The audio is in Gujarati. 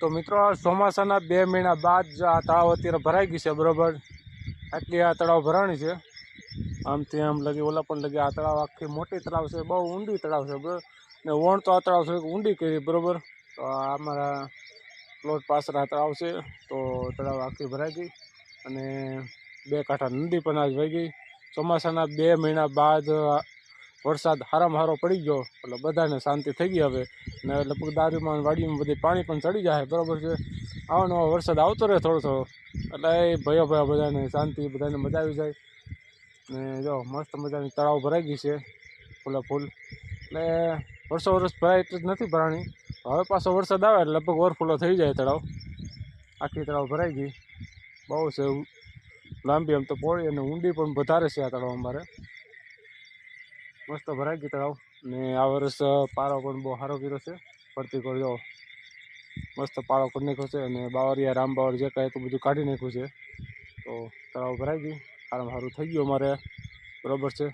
તો મિત્રો ચોમાસાના બે મહિના બાદ જ આ તળાવ અત્યારે ભરાઈ ગઈ છે, બરાબર? આટલી આ તળાવ ભરાણી છે. આમથી આમ લગી, ઓલા પણ લગી, આ તળાવ આખી મોટી તળાવ છે, બહુ ઊંડી તળાવ છે, બરાબર? ને વણ તો આ તળાવ છે, ઊંડી કરી, બરાબર? તો અમારા પ્લોટ પાસરા તળાવ છે, તો તળાવ આખી ભરાઈ ગઈ અને બે કાંઠા નદી પણ આજ વહી ગઈ. ચોમાસાના બે મહિના બાદ વરસાદ હારામાં હારો પડી ગયો, એટલે બધાને શાંતિ થઈ ગઈ હવે. ને લગભગ દારૂમાં વાડીમાં બધી પાણી પણ ચડી જાય, બરાબર છે? આવો નવો વરસાદ આવતો રહે થોડો થોડો. એટલે એ ભયો ભયા બધાને શાંતિ, બધાને મજા આવી જાય. ને જો, મસ્ત મજાની તળાવ ભરાઈ ગઈ છે, ફૂલે ફૂલ. એટલે વર્ષો વર્ષ ભરાય એટલી જ નથી ભરાણી. હવે પાછો વરસાદ આવે એટલે લગભગ ઓવરફ્લો થઈ જાય તળાવ. આખી તળાવ ભરાઈ ગઈ. બહુ છે લાંબી આમ તો પહોળી અને ઊંડી પણ વધારે છે આ તળાવ અમારે. મસ્ત ભરાઈ ગઈ તળાવ. ને આ વર્ષ પારો પણ બહુ સારો કર્યો છે. ફરતી કરજો મસ્ત પારો કરી નાખ્યો છે અને બાવરિયા રામબાવર જે કાંઈ તો બધું કાઢી નાખ્યું છે. તો તળાવ ભરાઈ ગઈ સારામાં સારું થઈ ગયું અમારે. બરાબર છે.